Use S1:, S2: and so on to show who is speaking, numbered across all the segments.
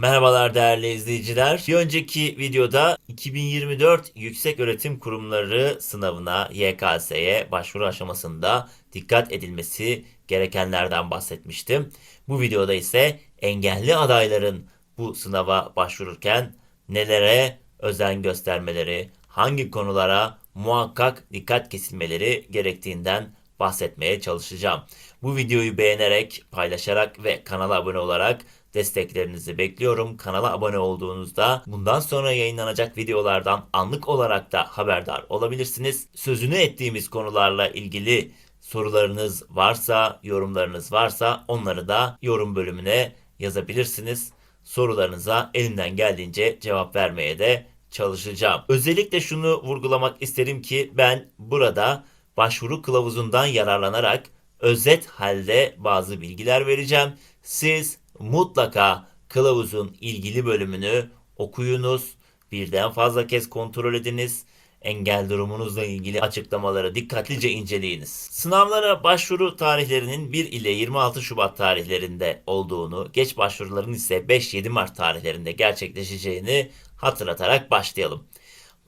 S1: Merhabalar değerli izleyiciler. Bir önceki videoda 2024 Yüksek Öğretim Kurumları sınavına YKS'ye başvuru aşamasında dikkat edilmesi gerekenlerden bahsetmiştim. Bu videoda ise engelli adayların bu sınava başvururken nelere özen göstermeleri, hangi konulara muhakkak dikkat kesilmeleri gerektiğinden bahsetmeye çalışacağım. Bu videoyu beğenerek, paylaşarak ve kanala abone olarak desteklerinizi bekliyorum. Kanala abone olduğunuzda bundan sonra yayınlanacak videolardan anlık olarak da haberdar olabilirsiniz. Sözünü ettiğimiz konularla ilgili sorularınız varsa, yorumlarınız varsa onları da yorum bölümüne yazabilirsiniz. Sorularınıza elimden geldiğince cevap vermeye de çalışacağım. Özellikle şunu vurgulamak isterim ki ben burada başvuru kılavuzundan yararlanarak özet halde bazı bilgiler vereceğim. Siz mutlaka kılavuzun ilgili bölümünü okuyunuz, birden fazla kez kontrol ediniz. Engel durumunuzla ilgili açıklamaları dikkatlice inceleyiniz. Sınavlara başvuru tarihlerinin 1 ile 26 Şubat tarihlerinde olduğunu, geç başvuruların ise 5-7 Mart tarihlerinde gerçekleşeceğini hatırlatarak başlayalım.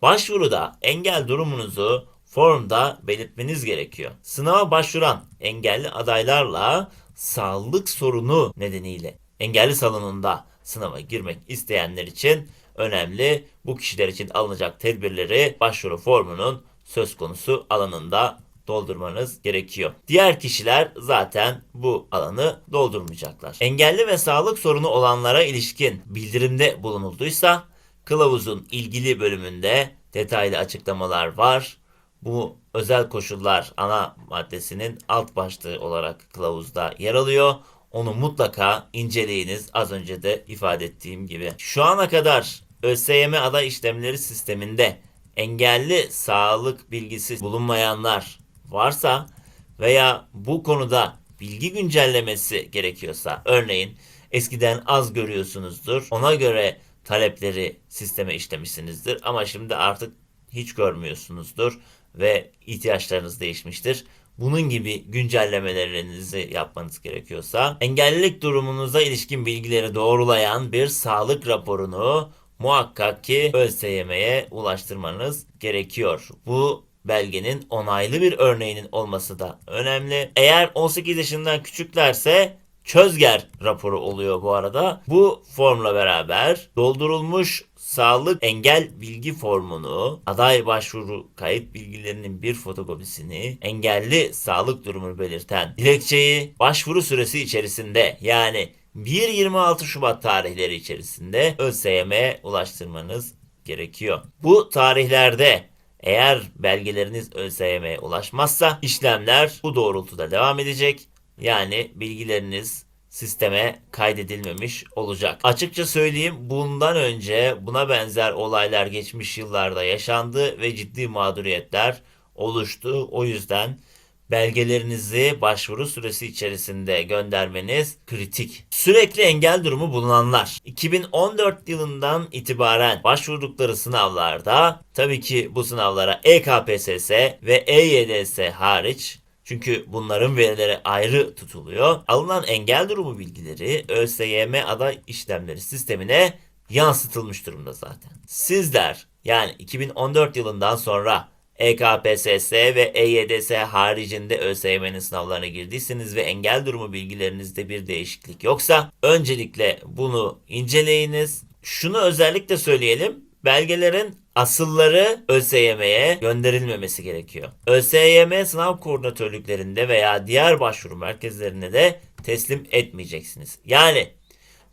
S1: Başvuruda engel durumunuzu formda belirtmeniz gerekiyor. Sınava başvuran engelli adaylarla sağlık sorunu nedeniyle engelli salonunda sınava girmek isteyenler için önemli. Bu kişiler için alınacak tedbirleri başvuru formunun söz konusu alanında doldurmanız gerekiyor. Diğer kişiler zaten bu alanı doldurmayacaklar. Engelli ve sağlık sorunu olanlara ilişkin bildirimde bulunulduysa kılavuzun ilgili bölümünde detaylı açıklamalar var. Bu özel koşullar ana maddesinin alt başlığı olarak kılavuzda yer alıyor. Onu mutlaka inceleyiniz az önce de ifade ettiğim gibi. Şu ana kadar ÖSYM aday işlemleri sisteminde engelli sağlık bilgisi bulunmayanlar varsa veya bu konuda bilgi güncellemesi gerekiyorsa örneğin eskiden az görüyorsunuzdur ona göre talepleri sisteme işlemişsinizdir ama şimdi artık hiç görmüyorsunuzdur ve ihtiyaçlarınız değişmiştir. Bunun gibi güncellemelerinizi yapmanız gerekiyorsa engellilik durumunuza ilişkin bilgileri doğrulayan bir sağlık raporunu muhakkak ki ÖSYM'ye ulaştırmanız gerekiyor. Bu belgenin onaylı bir örneğinin olması da önemli. Eğer 18 yaşından küçüklerse Çözger raporu oluyor bu arada. Bu formla beraber doldurulmuş sağlık engel bilgi formunu, aday başvuru kayıt bilgilerinin bir fotokopisini, engelli sağlık durumunu belirten dilekçeyi başvuru süresi içerisinde yani 1-26 Şubat tarihleri içerisinde ÖSYM'ye ulaştırmanız gerekiyor. Bu tarihlerde eğer belgeleriniz ÖSYM'ye ulaşmazsa işlemler bu doğrultuda devam edecek. Yani bilgileriniz sisteme kaydedilmemiş olacak. Açıkça söyleyeyim bundan önce buna benzer olaylar geçmiş yıllarda yaşandı ve ciddi mağduriyetler oluştu. O yüzden belgelerinizi başvuru süresi içerisinde göndermeniz kritik. Sürekli engel durumu bulunanlar 2014 yılından itibaren başvurdukları sınavlarda tabii ki bu sınavlara EKPSS ve EYDS hariç çünkü bunların verileri ayrı tutuluyor. Alınan engel durumu bilgileri ÖSYM aday işlemleri sistemine yansıtılmış durumda zaten. Sizler yani 2014 yılından sonra EKPSS ve EYDS haricinde ÖSYM'nin sınavlarına girdiyseniz ve engel durumu bilgilerinizde bir değişiklik yoksa öncelikle bunu inceleyiniz. Şunu özellikle söyleyelim. Belgelerin asılları ÖSYM'ye gönderilmemesi gerekiyor. ÖSYM sınav koordinatörlüklerinde veya diğer başvuru merkezlerine de teslim etmeyeceksiniz. Yani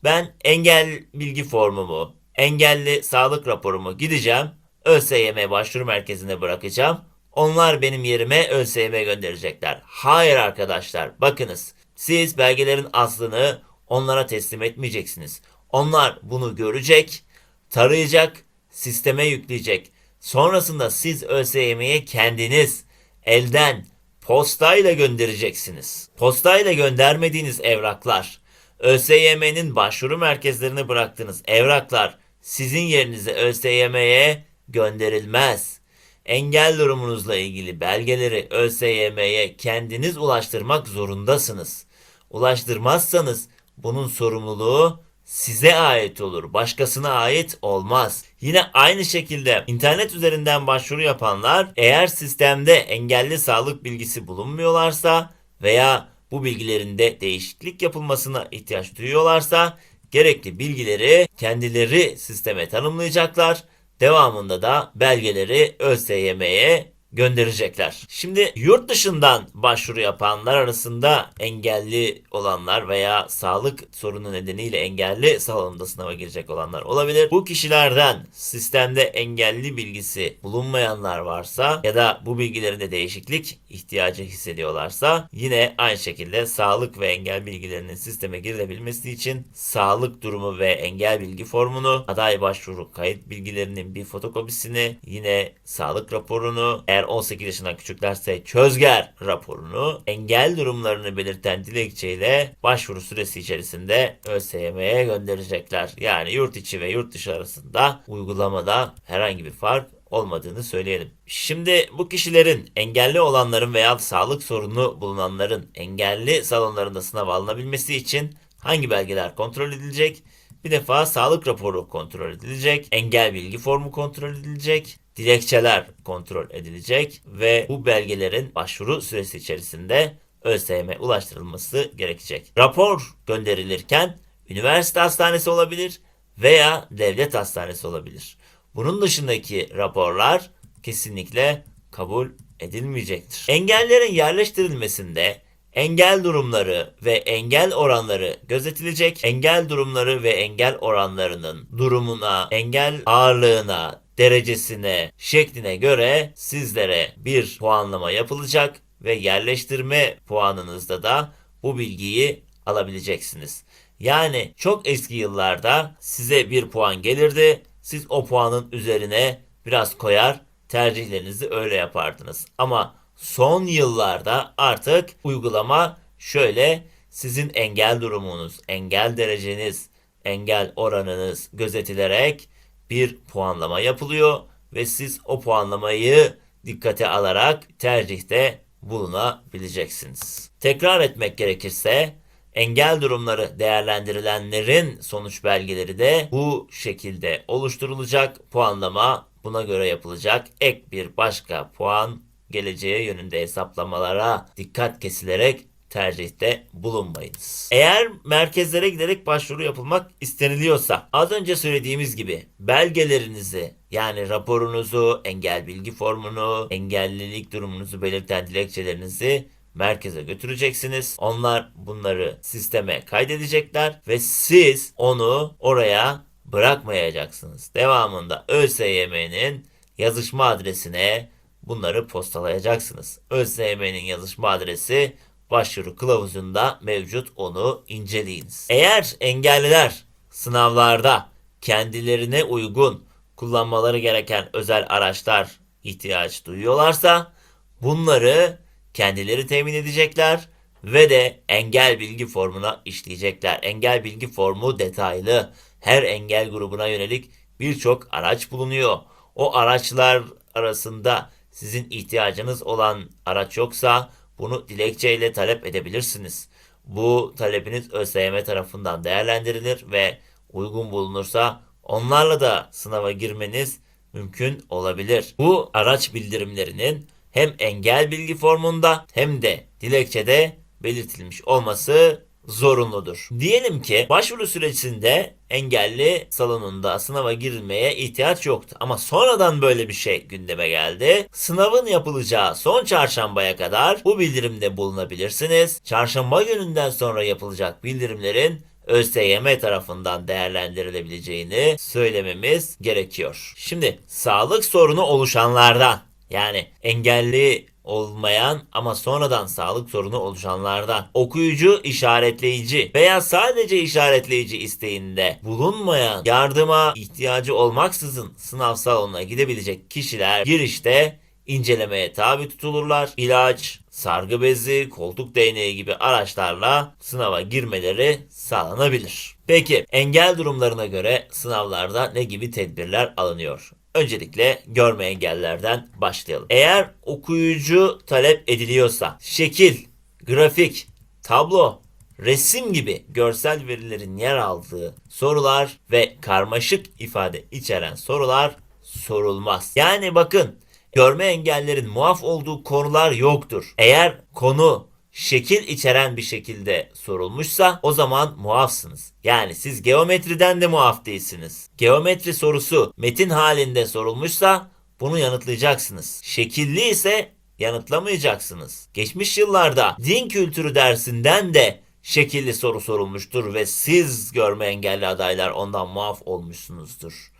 S1: ben engel bilgi formumu, engelli sağlık raporumu gideceğim, ÖSYM başvuru merkezine bırakacağım. Onlar benim yerime ÖSYM'ye gönderecekler. Hayır arkadaşlar, bakınız. Siz belgelerin aslını onlara teslim etmeyeceksiniz. Onlar bunu görecek, tarayacak, sisteme yükleyecek. Sonrasında siz ÖSYM'ye kendiniz elden postayla göndereceksiniz. Postayla göndermediğiniz evraklar, ÖSYM'nin başvuru merkezlerine bıraktığınız evraklar sizin yerinize ÖSYM'ye gönderilmez. Engel durumunuzla ilgili belgeleri ÖSYM'ye kendiniz ulaştırmak zorundasınız. Ulaştırmazsanız bunun sorumluluğu size ait olur. Başkasına ait olmaz. Yine aynı şekilde internet üzerinden başvuru yapanlar eğer sistemde engelli sağlık bilgisi bulunmuyorlarsa veya bu bilgilerinde değişiklik yapılmasına ihtiyaç duyuyorlarsa gerekli bilgileri kendileri sisteme tanımlayacaklar. Devamında da belgeleri ÖSYM'ye gönderecekler. Şimdi yurt dışından başvuru yapanlar arasında engelli olanlar veya sağlık sorunu nedeniyle engelli salonunda sınava girecek olanlar olabilir. Bu kişilerden sistemde engelli bilgisi bulunmayanlar varsa ya da bu bilgilerinde değişiklik ihtiyacı hissediyorlarsa yine aynı şekilde sağlık ve engel bilgilerinin sisteme girilebilmesi için sağlık durumu ve engel bilgi formunu, aday başvuru kayıt bilgilerinin bir fotokopisini, yine sağlık raporunu, eğer 18 yaşından küçüklerse çözger raporunu, engel durumlarını belirten dilekçeyle başvuru süresi içerisinde ÖSYM'ye gönderecekler. Yani yurt içi ve yurt dışı arasında uygulamada herhangi bir fark olmadığını söyleyelim. Şimdi bu kişilerin engelli olanların veya sağlık sorunu bulunanların engelli salonlarında sınav alınabilmesi için hangi belgeler kontrol edilecek? Bir defa sağlık raporu kontrol edilecek, engel bilgi formu kontrol edilecek, dilekçeler kontrol edilecek ve bu belgelerin başvuru süresi içerisinde ÖSYM'e ulaştırılması gerekecek. Rapor gönderilirken üniversite hastanesi olabilir veya devlet hastanesi olabilir. Bunun dışındaki raporlar kesinlikle kabul edilmeyecektir. Engellerin yerleştirilmesinde engel durumları ve engel oranları gözetilecek. Engel durumları ve engel oranlarının durumuna, engel ağırlığına, derecesine, şekline göre sizlere bir puanlama yapılacak ve yerleştirme puanınızda da bu bilgiyi alabileceksiniz. Yani çok eski yıllarda size bir puan gelirdi. Siz o puanın üzerine biraz koyar, tercihlerinizi öyle yapardınız. Ama son yıllarda artık uygulama şöyle sizin engel durumunuz, engel dereceniz, engel oranınız gözetilerek bir puanlama yapılıyor ve siz o puanlamayı dikkate alarak tercihte bulunabileceksiniz. Tekrar etmek gerekirse engel durumları değerlendirilenlerin sonuç belgeleri de bu şekilde oluşturulacak. Puanlama buna göre yapılacak. Ek bir başka puan geleceğe yönünde hesaplamalara dikkat kesilerek tercihte bulunmayınız. Eğer merkezlere giderek başvuru yapılmak isteniliyorsa az önce söylediğimiz gibi belgelerinizi yani raporunuzu, engel bilgi formunu, engellilik durumunuzu belirten dilekçelerinizi merkeze götüreceksiniz. Onlar bunları sisteme kaydedecekler ve siz onu oraya bırakmayacaksınız. Devamında ÖSYM'nin yazışma adresine bunları postalayacaksınız. ÖSYM'nin yazışma adresi başvuru kılavuzunda mevcut onu inceleyiniz. Eğer engelliler sınavlarda kendilerine uygun kullanmaları gereken özel araçlar ihtiyaç duyuyorlarsa bunları kendileri temin edecekler ve de engel bilgi formuna işleyecekler. Engel bilgi formu detaylı. Her engel grubuna yönelik birçok araç bulunuyor. O araçlar arasında sizin ihtiyacınız olan araç yoksa bunu dilekçeyle talep edebilirsiniz. Bu talebiniz ÖSYM tarafından değerlendirilir ve uygun bulunursa onlarla da sınava girmeniz mümkün olabilir. Bu araç bildirimlerinin hem engel bilgi formunda hem de dilekçede belirtilmiş olması zorunludur. Diyelim ki başvuru sürecinde engelli salonunda sınava girilmeye ihtiyaç yoktu. Ama sonradan böyle bir şey gündeme geldi. Sınavın yapılacağı son çarşambaya kadar bu bildirimde bulunabilirsiniz. Çarşamba gününden sonra yapılacak bildirimlerin ÖSYM tarafından değerlendirilebileceğini söylememiz gerekiyor. Şimdi sağlık sorunu oluşanlardan yani engelli olmayan ama sonradan sağlık sorunu oluşanlardan okuyucu işaretleyici veya sadece işaretleyici isteğinde bulunmayan yardıma ihtiyacı olmaksızın sınav salonuna gidebilecek kişiler girişte incelemeye tabi tutulurlar. İlaç, sargı bezi, koltuk değneği gibi araçlarla sınava girmeleri sağlanabilir. Peki engel durumlarına göre sınavlarda ne gibi tedbirler alınıyor? Öncelikle görme engellerden başlayalım. Eğer okuyucu talep ediliyorsa şekil, grafik, tablo, resim gibi görsel verilerin yer aldığı sorular ve karmaşık ifade içeren sorular sorulmaz. Yani bakın görme engellerin muaf olduğu konular yoktur. Eğer konu şekil içeren bir şekilde sorulmuşsa o zaman muafsınız. Yani siz geometriden de muaf değilsiniz. Geometri sorusu metin halinde sorulmuşsa bunu yanıtlayacaksınız. Şekilli ise yanıtlamayacaksınız. Geçmiş yıllarda din kültürü dersinden de şekilli soru sorulmuştur ve siz görme engelli adaylar ondan muaf olmuşsunuzdur.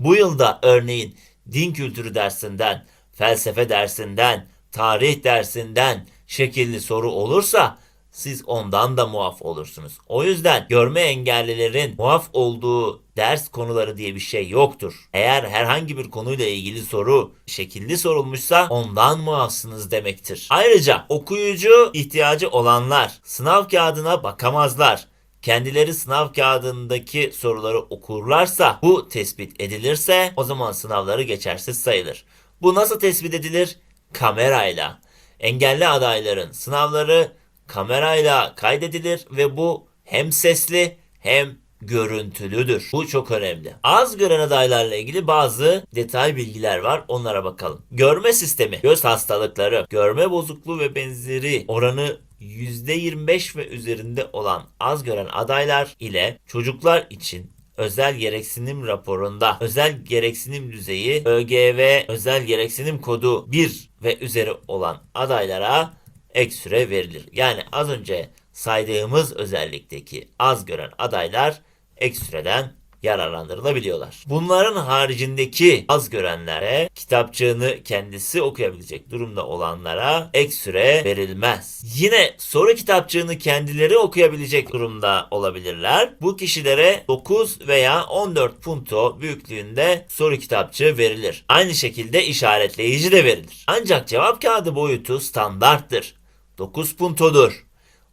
S1: Bu yılda örneğin din kültürü dersinden, felsefe dersinden, tarih dersinden şekilli soru olursa siz ondan da muaf olursunuz. O yüzden görme engellilerin muaf olduğu ders konuları diye bir şey yoktur. Eğer herhangi bir konuyla ilgili soru şekilli sorulmuşsa ondan muafsınız demektir. Ayrıca okuyucu ihtiyacı olanlar sınav kağıdına bakamazlar kendileri sınav kağıdındaki soruları okurlarsa bu tespit edilirse o zaman sınavları geçersiz sayılır. Bu nasıl tespit edilir? Kamerayla. Engelli adayların sınavları kamerayla kaydedilir ve bu hem sesli hem görüntülüdür. Bu çok önemli. Az gören adaylarla ilgili bazı detay bilgiler var. Onlara bakalım. Görme sistemi, göz hastalıkları, görme bozukluğu ve benzeri oranı %25 ve üzerinde olan az gören adaylar ile çocuklar için özel gereksinim raporunda özel gereksinim düzeyi ÖGV özel gereksinim kodu 1 ve üzeri olan adaylara ek süre verilir. Yani az önce saydığımız özellikteki az gören adaylar ek süreden yararlandırılabiliyorlar. Bunların haricindeki az görenlere kitapçığını kendisi okuyabilecek durumda olanlara ek süre verilmez. Yine soru kitapçığını kendileri okuyabilecek durumda olabilirler. Bu kişilere 9 veya 14 punto büyüklüğünde soru kitapçığı verilir. Aynı şekilde işaretleyici de verilir. Ancak cevap kağıdı boyutu standarttır. 9 puntodur.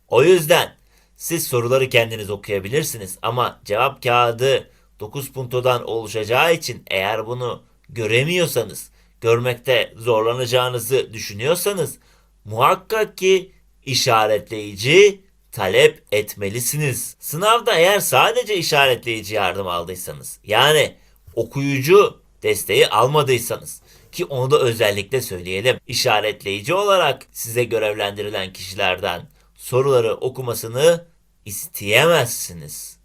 S1: O yüzden siz soruları kendiniz okuyabilirsiniz ama cevap kağıdı 9 puntodan oluşacağı için eğer bunu göremiyorsanız, görmekte zorlanacağınızı düşünüyorsanız muhakkak ki işaretleyici talep etmelisiniz. Sınavda eğer sadece işaretleyici yardım aldıysanız, yani okuyucu desteği almadıysanız ki onu da özellikle söyleyelim. İşaretleyici olarak size görevlendirilen kişilerden soruları okumasını isteyemezsiniz.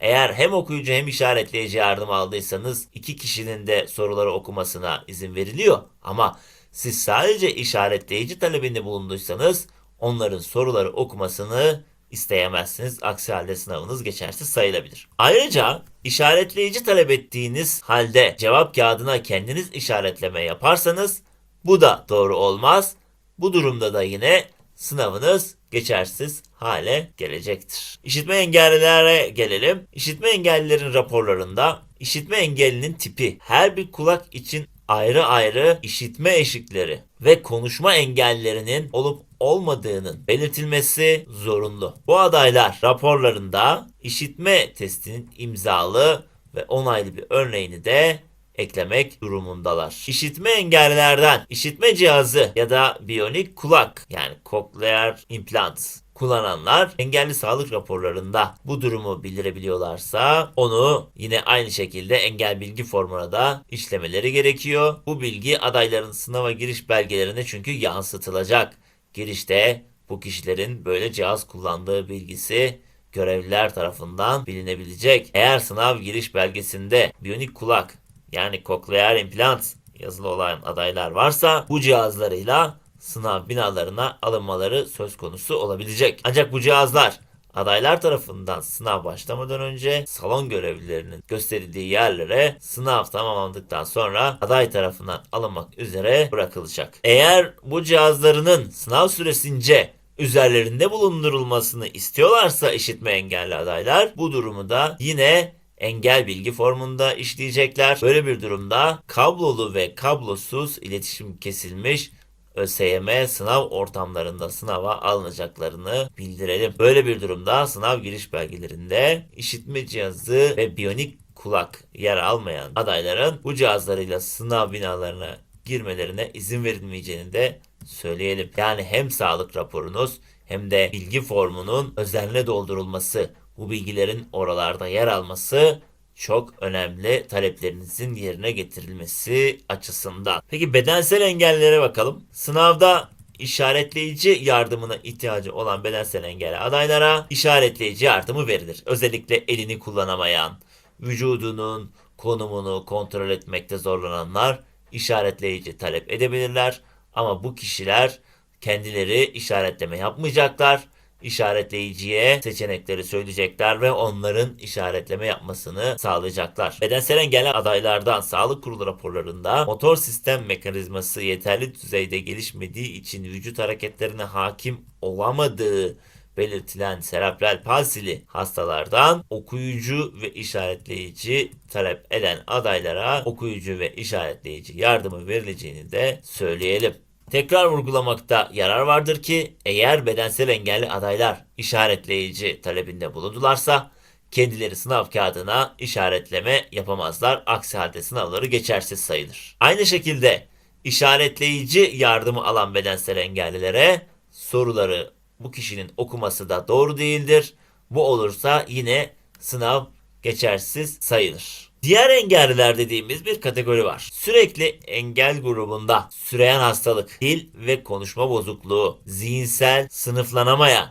S1: Eğer hem okuyucu hem işaretleyici yardım aldıysanız iki kişinin de soruları okumasına izin veriliyor. Ama siz sadece işaretleyici talebinde bulunduysanız onların soruları okumasını isteyemezsiniz. Aksi halde sınavınız geçersiz sayılabilir. Ayrıca işaretleyici talep ettiğiniz halde cevap kağıdına kendiniz işaretleme yaparsanız bu da doğru olmaz. Bu durumda da yine sınavınız geçersiz hale gelecektir. İşitme engellilere gelelim. İşitme engellilerin raporlarında işitme engellinin tipi her bir kulak için ayrı ayrı işitme eşikleri ve konuşma engellerinin olup olmadığının belirtilmesi zorunlu. Bu adaylar raporlarında işitme testinin imzalı ve onaylı bir örneğini de eklemek durumundalar. İşitme engellerden işitme cihazı ya da biyonik kulak yani cochlear implant kullananlar engelli sağlık raporlarında bu durumu bildirebiliyorlarsa onu yine aynı şekilde engel bilgi formuna da işlemeleri gerekiyor. Bu bilgi adayların sınava giriş belgelerine çünkü yansıtılacak. Girişte bu kişilerin böyle cihaz kullandığı bilgisi görevliler tarafından bilinebilecek. Eğer sınav giriş belgesinde biyonik kulak yani cochlear implant yazılı olan adaylar varsa bu cihazlarıyla sınav binalarına alınmaları söz konusu olabilecek. Ancak bu cihazlar adaylar tarafından sınav başlamadan önce salon görevlilerinin gösterildiği yerlere sınav tamamlandıktan sonra aday tarafından alınmak üzere bırakılacak. Eğer bu cihazlarının sınav süresince üzerlerinde bulundurulmasını istiyorlarsa işitme engelli adaylar bu durumu da yine engel bilgi formunda işleyecekler. Böyle bir durumda kablolu ve kablosuz iletişim kesilmiş ÖSYM sınav ortamlarında sınava alınacaklarını bildirelim. Böyle bir durumda sınav giriş belgelerinde işitme cihazı ve biyonik kulak yer almayan adayların bu cihazlarıyla sınav binalarına girmelerine izin verilmeyeceğini de söyleyelim. Yani hem sağlık raporunuz hem de bilgi formunun özenle doldurulması, bu bilgilerin oralarda yer alması çok önemli taleplerinizin yerine getirilmesi açısından. Peki bedensel engellere bakalım. Sınavda işaretleyici yardımına ihtiyacı olan bedensel engelli adaylara işaretleyici yardımı verilir. Özellikle elini kullanamayan, vücudunun konumunu kontrol etmekte zorlananlar işaretleyici talep edebilirler. Ama bu kişiler kendileri işaretleme yapmayacaklar. İşaretleyiciye seçenekleri söyleyecekler ve onların işaretleme yapmasını sağlayacaklar. Bedensel engelli adaylardan sağlık kurulu raporlarında motor sistem mekanizması yeterli düzeyde gelişmediği için vücut hareketlerine hakim olamadığı belirtilen serebral palsili hastalardan okuyucu ve işaretleyici talep eden adaylara okuyucu ve işaretleyici yardımı verileceğini de söyleyelim. Tekrar vurgulamakta yarar vardır ki eğer bedensel engelli adaylar işaretleyici talebinde bulundularsa kendileri sınav kağıdına işaretleme yapamazlar. Aksi halde sınavları geçersiz sayılır. Aynı şekilde işaretleyici yardımı alan bedensel engellilere soruları bu kişinin okuması da doğru değildir. Bu olursa yine sınav geçersiz sayılır. Diğer engelliler dediğimiz bir kategori var. Sürekli engel grubunda süreyen hastalık, dil ve konuşma bozukluğu, zihinsel sınıflanamayan,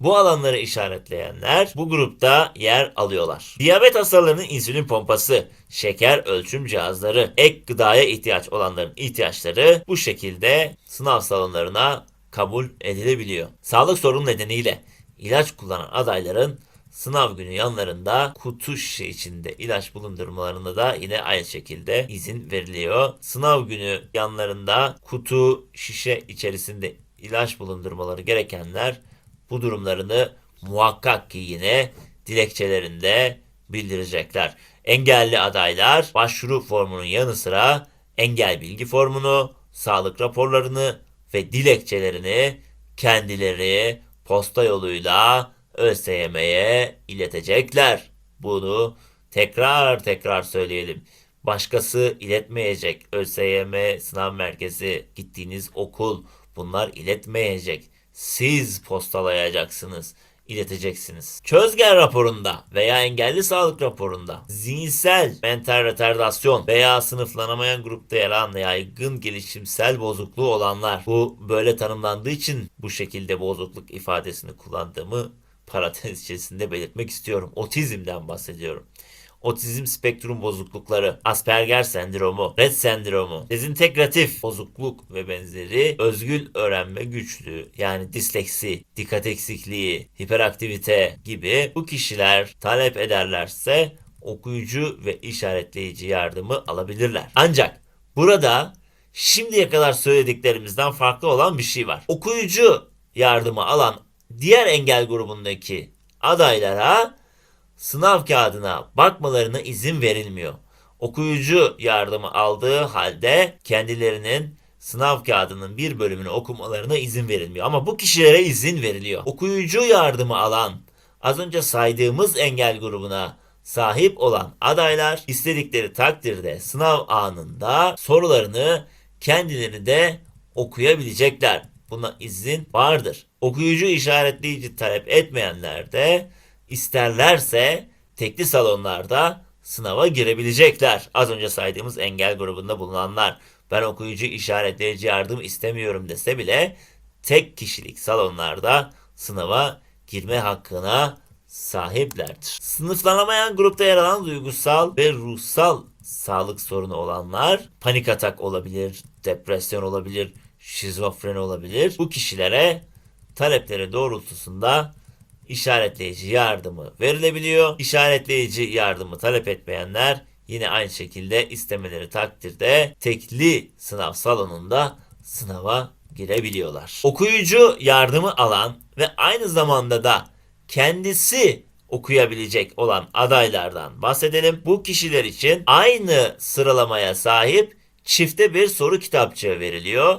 S1: bu alanları işaretleyenler bu grupta yer alıyorlar. Diyabet hastalarının insülin pompası, şeker ölçüm cihazları, ek gıdaya ihtiyaç olanların ihtiyaçları bu şekilde sınav salonlarına kabul edilebiliyor. Sağlık sorunu nedeniyle ilaç kullanan adayların sınav günü yanlarında kutu şişe içinde ilaç bulundurmalarına da yine aynı şekilde izin veriliyor. Sınav günü yanlarında kutu şişe içerisinde ilaç bulundurmaları gerekenler bu durumlarını muhakkak ki yine dilekçelerinde bildirecekler. Engelli adaylar başvuru formunun yanı sıra engel bilgi formunu, sağlık raporlarını ve dilekçelerini kendileri posta yoluyla ÖSYM'ye iletecekler. Bunu tekrar tekrar söyleyelim. Başkası iletmeyecek. ÖSYM sınav merkezi, gittiğiniz okul bunlar iletmeyecek. Siz postalayacaksınız, ileteceksiniz. Çözgen raporunda veya engelli sağlık raporunda zihinsel mental retardasyon veya sınıflanamayan grupta yer alan yaygın gelişimsel bozukluğu olanlar bu böyle tanımlandığı için bu şekilde bozukluk ifadesini kullandığımı parantez içerisinde belirtmek istiyorum. Otizmden bahsediyorum. Otizm spektrum bozuklukları, Asperger sendromu, Rett sendromu, dezintegratif bozukluk ve benzeri özgül öğrenme güçlüğü yani disleksi, dikkat eksikliği, hiperaktivite gibi bu kişiler talep ederlerse okuyucu ve işaretleyici yardımı alabilirler. Ancak burada şimdiye kadar söylediklerimizden farklı olan bir şey var. Okuyucu yardımı alan diğer engel grubundaki adaylara sınav kağıdına bakmalarına izin verilmiyor. Okuyucu yardımı aldığı halde kendilerinin sınav kağıdının bir bölümünü okumalarına izin verilmiyor. Ama bu kişilere izin veriliyor. Okuyucu yardımı alan az önce saydığımız engel grubuna sahip olan adaylar istedikleri takdirde sınav anında sorularını kendileri de okuyabilecekler. Buna izin vardır. Okuyucu işaretleyici talep etmeyenler de isterlerse tekli salonlarda sınava girebilecekler. Az önce saydığımız engel grubunda bulunanlar ben okuyucu işaretleyici yardım istemiyorum dese bile tek kişilik salonlarda sınava girme hakkına sahiplerdir. Sınıflanamayan grupta yer alan duygusal ve ruhsal sağlık sorunu olanlar panik atak olabilir, depresyon olabilir, şizofreni olabilir. Bu kişilere talepleri doğrultusunda işaretleyici yardımı verilebiliyor. İşaretleyici yardımı talep etmeyenler yine aynı şekilde istemeleri takdirde tekli sınav salonunda sınava girebiliyorlar. Okuyucu yardımı alan ve aynı zamanda da kendisi okuyabilecek olan adaylardan bahsedelim. Bu kişiler için aynı sıralamaya sahip çifte bir soru kitapçığı veriliyor.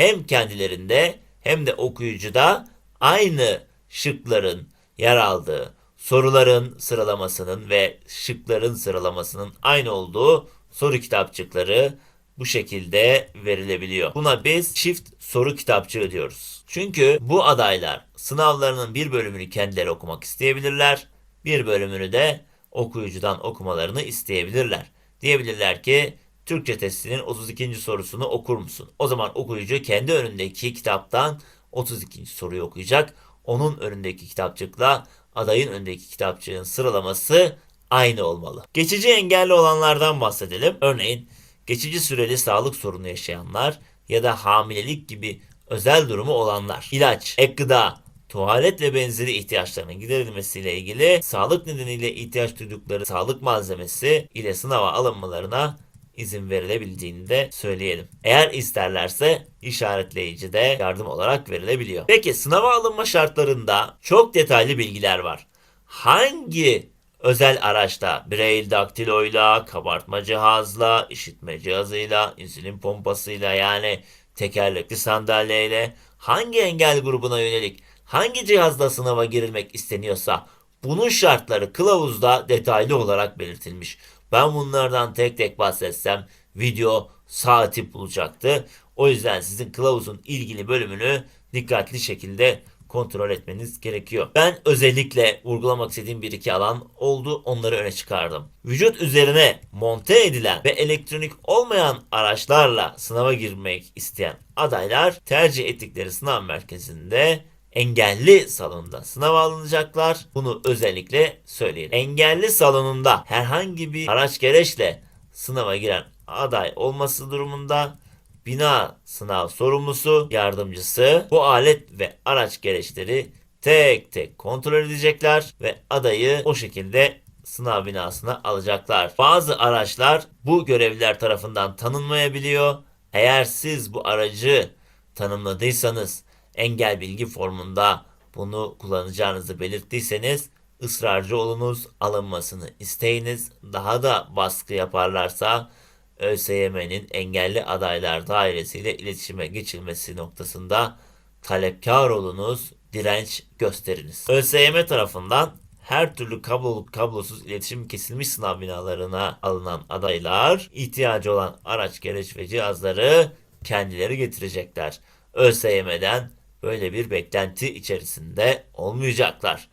S1: Hem kendilerinde hem de okuyucuda aynı şıkların yer aldığı, soruların sıralamasının ve şıkların sıralamasının aynı olduğu soru kitapçıkları bu şekilde verilebiliyor. Buna biz çift soru kitapçığı diyoruz. Çünkü bu adaylar sınavlarının bir bölümünü kendileri okumak isteyebilirler. Bir bölümünü de okuyucudan okumalarını isteyebilirler. Diyebilirler ki Türkçe testinin 32. sorusunu okur musun? O zaman okuyucu kendi önündeki kitaptan 32. soruyu okuyacak. Onun önündeki kitapçıkla adayın önündeki kitapçığın sıralaması aynı olmalı. Geçici engelli olanlardan bahsedelim. Örneğin geçici süreli sağlık sorunu yaşayanlar ya da hamilelik gibi özel durumu olanlar, ilaç, ek gıda, tuvalet ve benzeri ihtiyaçlarının giderilmesiyle ilgili sağlık nedeniyle ihtiyaç duydukları sağlık malzemesi ile sınava alınmalarına izin verilebildiğini de söyleyelim. Eğer isterlerse işaretleyici de yardım olarak verilebiliyor. Peki sınava alınma şartlarında çok detaylı bilgiler var. Hangi özel araçla, braille daktiloyla, kabartma cihazla, işitme cihazıyla, insülin pompasıyla yani tekerlekli sandalyeyle hangi engel grubuna yönelik hangi cihazla sınava girilmek isteniyorsa bunun şartları kılavuzda detaylı olarak belirtilmiş. Ben bunlardan tek tek bahsetsem video saati bulacaktı. O yüzden sizin kılavuzun ilgili bölümünü dikkatli şekilde kontrol etmeniz gerekiyor. Ben özellikle vurgulamak istediğim bir iki alan oldu. Onları öne çıkardım. Vücut üzerine monte edilen ve elektronik olmayan araçlarla sınava girmek isteyen adaylar tercih ettikleri sınav merkezinde engelli salonda sınav alınacaklar. Bunu özellikle söyleyelim. Engelli salonunda herhangi bir araç gereçle sınava giren aday olması durumunda bina sınav sorumlusu, yardımcısı bu alet ve araç gereçleri tek tek kontrol edecekler ve adayı o şekilde sınav binasına alacaklar. Bazı araçlar bu görevliler tarafından tanınmayabiliyor. Eğer siz bu aracı tanımladıysanız engel bilgi formunda bunu kullanacağınızı belirttiyseniz ısrarcı olunuz, alınmasını isteyiniz. Daha da baskı yaparlarsa ÖSYM'nin engelli adaylar dairesiyle iletişime geçilmesi noktasında talepkar olunuz, direnç gösteriniz. ÖSYM tarafından her türlü kablolu kablosuz iletişim kesilmiş sınav binalarına alınan adaylar ihtiyacı olan araç, gereç ve cihazları kendileri getirecekler. ÖSYM'den böyle bir beklenti içerisinde olmayacaklar.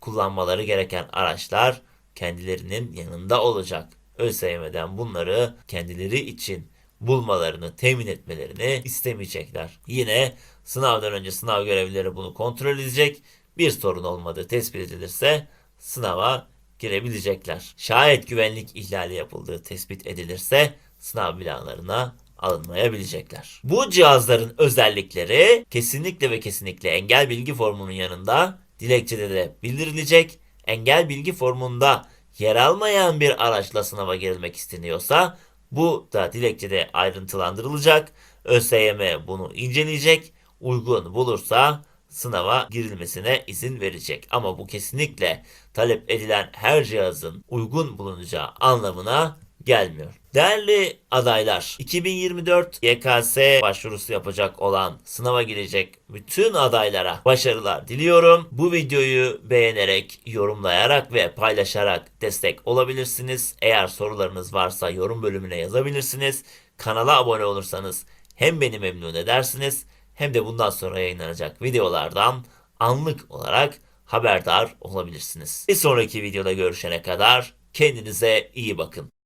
S1: Kullanmaları gereken araçlar kendilerinin yanında olacak. ÖSYM'den bunları kendileri için bulmalarını, temin etmelerini istemeyecekler. Yine sınavdan önce sınav görevlileri bunu kontrol edecek. Bir sorun olmadığı tespit edilirse sınava girebilecekler. Şayet güvenlik ihlali yapıldığı tespit edilirse sınav binalarına alınmayabilecekler. Bu cihazların özellikleri kesinlikle ve kesinlikle engel bilgi formunun yanında dilekçede de bildirilecek. Engel bilgi formunda yer almayan bir araçla sınava girilmek isteniyorsa bu da dilekçede ayrıntılandırılacak. ÖSYM bunu inceleyecek. Uygun bulursa sınava girilmesine izin verecek. Ama bu kesinlikle talep edilen her cihazın uygun bulunacağı anlamına gelmiyor. Değerli adaylar, 2024 YKS başvurusu yapacak olan sınava girecek bütün adaylara başarılar diliyorum. Bu videoyu beğenerek, yorumlayarak ve paylaşarak destek olabilirsiniz. Eğer sorularınız varsa yorum bölümüne yazabilirsiniz. Kanala abone olursanız hem beni memnun edersiniz hem de bundan sonra yayınlanacak videolardan anlık olarak haberdar olabilirsiniz. Bir sonraki videoda görüşene kadar kendinize iyi bakın.